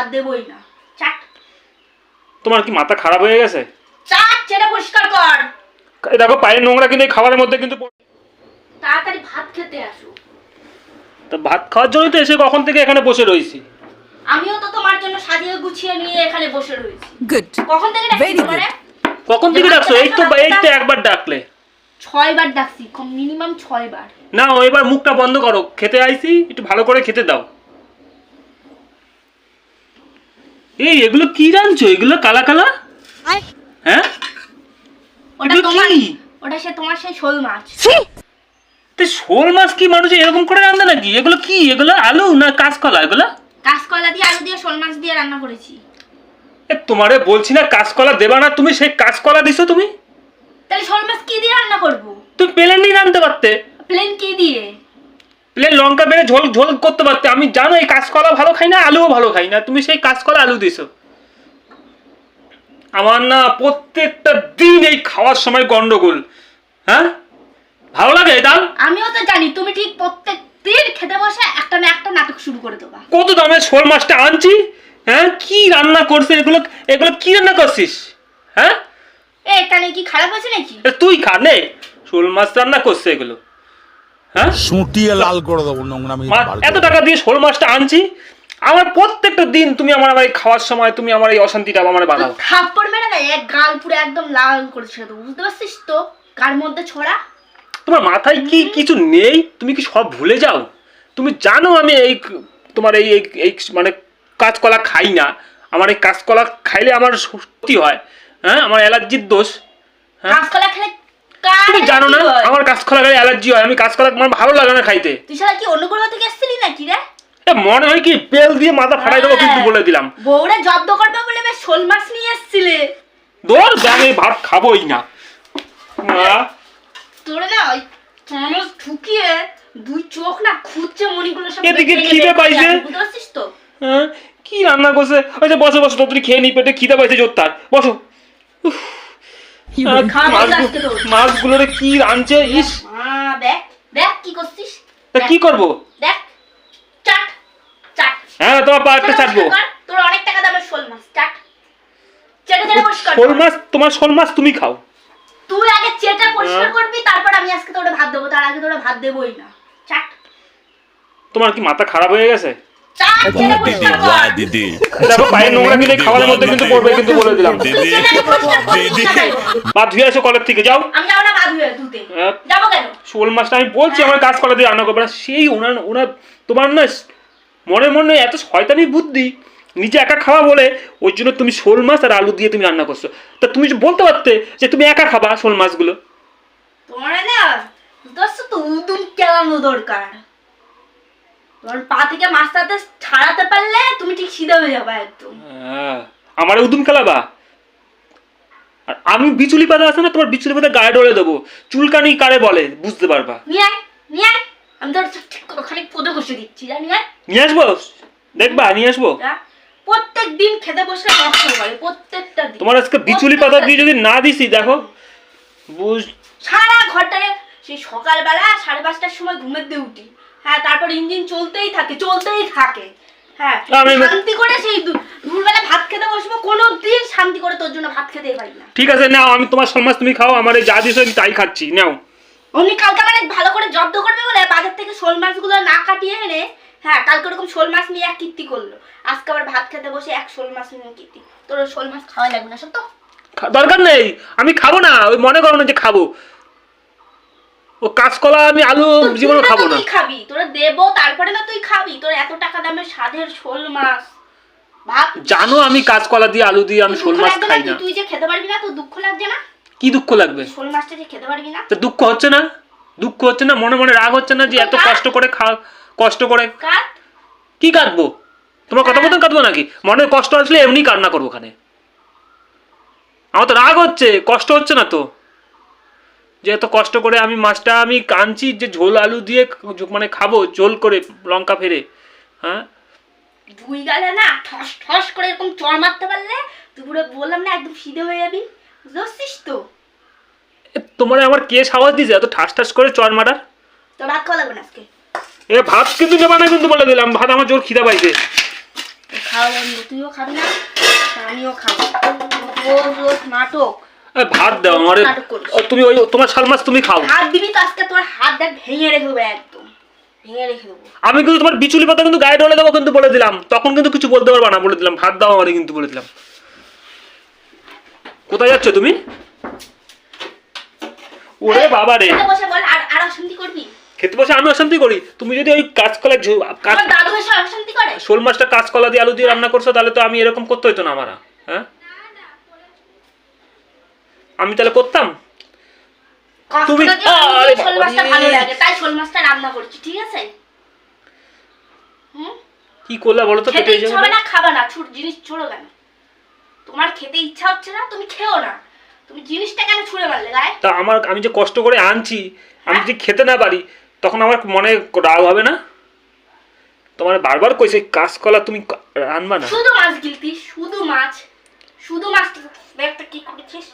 ভাত দেবই না। চাট। তোমার কি মাথা খারাপ হয়ে গেছে? চাট ছেড়ে পরিষ্কার কর। এই দেখো পায়ের নোংরা কিন্তু এই খাবারের মধ্যে কিন্তু পড়ে- তাড়াতাড়ি ভাত খেতে আসো। তা ভাত খাওয়ার জন্যই তো এসে কখন থেকে এখানে বসে রয়েছি। আমিও তো তোমার জন্য সাজিয়ে গুছিয়ে নিয়ে এখানে বসে রয়েছি। Good. কখন থেকে ডাকছি Very good. তোমারে? কখন থেকে ডাকছো? এই তো এই তো একবার ডাকলে। ছয় বার ডাকছি মিনিমাম ছয় বার না ও এবার মুখটা বন্ধ করো। খেতে আইছি একটু ভালো করে খেতে দাও। এই এগুলো কি রাঁধছো এগুলো কালা কালা? হ্যাঁ? ওটা তোমার ওটা সে তোমার সেই শোল মাছ। তো শোল মাছ কি মানুষ এরকম করে রান্না নাকি? এগুলো কি? এগুলো আলু না কাঁচকলা? এগুলো? কাঁচকলা দিয়ে আলু দিয়ে শোল মাছ দিয়ে রান্না করেছি। এ তোমারে বলছি না কাঁচকলা দেবা না তুমি সেই কাঁচকলা দিছো তুমি? তাহলে শোল মাছ কি দিয়ে রান্না করব? তুমি প্লেন দিয়ে রানতে পারতে। প্লেন কি দিয়ে? প্লেন লঙ্কা বেড়ে ঝোল ঝোল করতে পারতে। আমি জানো এই কাঁচকলা ভালো খাই না আলুও ভালো খাই না। তুমি সেই কাঁচকলা আলু দিছো। আমার না প্রত্যেকটা দিন এই খাওয়ার সময় গন্ডগোল। হ্যাঁ? ভালো লাগে ডাল আমিও তো জানি তুমি ঠিক প্রত্যেক দিন খেতে বসে একটা না একটা নাটক শুরু করে দেবা। কত দামে শোল মাছটা আনছি? হ্যাঁ? কি রান্না করছিস? এগুলো এগুলো কি রান্না করছিস? হ্যাঁ? এ নিয়ে কি খারাপ হয়েছে নাকি? তুই খা নে। শোল মাছ রান্না করছে এগুলো। হ্যাঁ? সুটিয়ে লাল করে দেবো নোংরামি এত টাকা দিয়ে শোল মাছটা আনছি আমার প্রত্যেকটা দিন তুমি আমার আমার খাওয়ার সময় তুমি আমার এই অশান্তিটা আমার বাঁধাও। থাপ্পড় মেরে না এক গাল পুরো একদম লাল করেছে তো বুঝতে পারছিস তো? গার মধ্যে ছড়া? তোমার মাথায় কি কিছু নেই? তুমি কি সব ভুলে যাও? তুমি জানো আমি এই তোমার এই এই- এই মানে কাঁচকলা খাই না। আমার এই কাঁচকলা খাইলে আমার সত্যি হয় হ্যাঁ? আমার অ্যালার্জির দোষ হ্যাঁ? কাঁচকলা খেলে তুমি জানো না আমার কাঁচকলা খাইলে অ্যালার্জি হয় আমি কাঁচকলা আমার ভালো লাগে না খাইতে। তুই সারা কি অন্য গ্রহ থেকে এসেছিলি নাকি রে? এ মনে হয় কি বেল দিয়ে মাথা ফাটাই দেবো কিন্তু হ্যাঁ। বলে দিলাম। বউরা জব্দ করবে বলে বেশ শোল মাছ নিয়ে এসেছিলে। দৌড় আমি ভাত খাবোই না। মা, তোরে না ওই চামচ ঢুকিয়ে দুই চোখ না খুঁজছে মনিগুলো সব এদিকে খিদে পাইছে। বুঝতে তো? হ্যাঁ কি রান্না করছে? ওই যে বসো বসো তুমি খেয়ে নি পেটে খিদে পাইছে জোর তার বসো। উফ, আর খাওয়া বন্ধ মাছগু- আজকে তোর। মাছগুলোরে কি রাঁধছে ইস। দেখ দেখ কি করছিস। তা কি করব? দেখ চাট চাট। হ্যাঁ তোমার পা চাটবো। তোর অনেক টাকা দামের শোল মাছ চাট। চেটে চেটে পরিষ্কার শোল মাছ তোমার শোল মাছ তুমি খাও। তুই আগে চেটে পরিষ্কার হ্যাঁ। করবি তারপর আমি আজকে তোরে ভাত দেবো তার আগে তোরে ভাত দেবই না। চাট। তোমার কি মাথা খারাপ হয়ে গেছে? দিদি পরিষ্কার কর ওয়া দিদি। দেখো পায়ের নোংরা কিন্তু খাবারের মধ্যে কিন্তু পড়বে কিন্তু বলে দিলাম। তুই চেটে পরিষ্কার করবি দিদি। না ধুয়ে আসো কলের থেকে যাও। আমি যাব না ভাত ধুয়ে ধুতে হ্যাঁ। কেন? শোল মাছটা আমি বলছি আমার কাজ করা দিয়ে রান্না করবে না। সেই ওনার ওনার তোমার না মনে মনে এত শয়তানি বুদ্ধি নিজে একা খাওয়া বলে ওই জন্য তুমি শোল মাছ আর আলু দিয়ে তুমি রান্না করছ। তা তুমি বলতে পারতে যে তুমি একা খাবা শোল মাছগুলো? তোমার না দোস্ত তো উদুম কেলানো দরকার। তোমার পা থেকে মাছটাতে ছাড়াতে পারলে তুমি ঠিক সিধে হয়ে যাবে একদম। হ্যাঁ, আমার উদুম খেলাবা আর আমি বিচুলি পাতা আছে না তোমার বিচুলি পাতা গায়ে ডলে দেবো। চুলকানি কারে বলে বুঝতে পারবা? নিয়ে আয় নিয়ে আয়। আমি তোর ঠিক ওখানে পদে বসে দিচ্ছি জানি না নিয়ে আসব? দেখবা নিয়ে আসব? প্রত্যেক দিন খেতে বসলে নষ্ট করে প্রত্যেকটা দিন। তোমার আজকে বিচুলি পাতা দিয়ে যদি না দিছি দেখো। বুঝ সারা ঘরটারে সেই সকালবেলা সাড়ে পাঁচটার সময় ঘুমের দিয়ে উঠি। হ্যাঁ তারপর ইঞ্জিন চলতেই থাকে চলতেই থাকে। হ্যাঁ শান্তি করে সেই দুপুরবেলা ভাত খেতে বসবো কোনো দিন শান্তি করে তোর জন্য ভাত খেতেই পারি না। ঠিক আছে নাও আমি তোমার শোল মাছ তুমি খাও আমার এই যা দিছো আমি তাই খাচ্ছি নাও। উনি কালকে মানে ভালো করে জব্দ করবে বলে বাজার থেকে শোল মাছগুলো না কাটিয়ে এনে হ্যাঁ কালকে ওরকম শোল মাছ নিয়ে এক কীর্তি করল। আজকে আবার ভাত খেতে বসে এক শোল মাছ নিয়ে কীর্তি। তোর শোল মাছ খাওয়া লাগবে না সত্য? দরকার নেই আমি খাব না ওই মনে করো না যে খাব। ও কাঁচকলা আমি আলু জীবনে খাব না। খাবি তোরা দেবো তারপরে না তুই খাবি তোর এত টাকা দামের স্বাদের শোল মাছ। জানো আমি কাঁচকলা দিয়ে আলু দিয়ে আমি শোল দুঃখ মাছ খাই না? তুই যে খেতে পারবি না দুঃখ লাগছে না? কি দুঃখ লাগবে? শোল মাছটা যে খেতে পারবি না? তো দুঃখ হচ্ছে না? দুঃখ হচ্ছে না? মনে মনে রাগ হচ্ছে না যে এত কষ্ট করে খা কষ্ট করে? কি কাটবো তোমার কথা মতন কাটবো নাকি? মনে কষ্ট আসলে এমনি কান্না করব ওখানে। আমার তো রাগ হচ্ছে কষ্ট হচ্ছে না তো। যে এত কষ্ট করে আমি মাছটা আমি কাঁদছি যে ঝোল আলু দিয়ে মানে খাব ঝোল করে লঙ্কা ফেরে হ্যাঁ? দুই গালে না ঠস ঠস করে এরকম চড় মারতে পারলে তুই পুরো বললাম না একদম সিধে হয়ে যাবি। বুঝতে তো? তোমার আমার কে সাহস দিছে এত ঠাস ঠাস করে চর মারার? তোর ভাত খাওয়া লাগবে না আজকে? এ ভাত কিন্তু নেবা না কিন্তু বলে দিলাম ভাত আমার জোর খিদা পাইছে। খাওয়া তুইও খাবি না আমিও খাব। রোজ রোজ নাটক। ভাত দাও আমারে তুমি ওই তোমার শাল মাছ তুমি খাও। হাত দিবি তো আজকে তোর হাত দেখ ভেঙে রেখে দেবো একদম। ভেঙে রেখে দেবো। আমি কিন্তু তোমার বিচুলি পাতা কিন্তু গায়ে ঢলে দেবো কিন্তু বলে দিলাম। তখন কিন্তু কিছু বলতে পারবা না বলে দিলাম। ভাত দাও আমারে কিন্তু বলে দিলাম। কোথায় যাচ্ছ তুমি? ওরে বাবা রে খেতে বসে বল আর আর অশান্তি করবি? খেতে বসে আমি অশান্তি করি? তুমি যদি ওই কাঁচকলা ঝো- কাঁচ আমার দাদু এসে অশান্তি করে? শোল মাছটা কাঁচকলা দিয়ে আলু দিয়ে রান্না করছ তাহলে তো আমি এরকম করতে হতো না আমার হ্যাঁ? আমি তাহলে করতাম? তুমি- আরে ভালো লাগে তাই শোল মাছটা রান্না করছি ঠিক আছে? হুম? কি করলে বলো তো খেতে ইচ্ছা হবে না খাবে না ছুট জিনিস ছুড়ো কেন? তোমার খেতে ইচ্ছা হচ্ছে না তুমি খেও না। তুমি জিনিসটা কেন ছুঁড়ে মারলে গায়ে? তা আমার আমি যে কষ্ট করে আনছি আমি যদি খেতে না পারি তখন আমার মনে রাগ হবে না? তোমার বারবার কইছে কাঁচকলা তুমি রানবা না। শুধু মাছ গিলতি শুধু মাছ শুধু মাছ একটা কি করেছিস।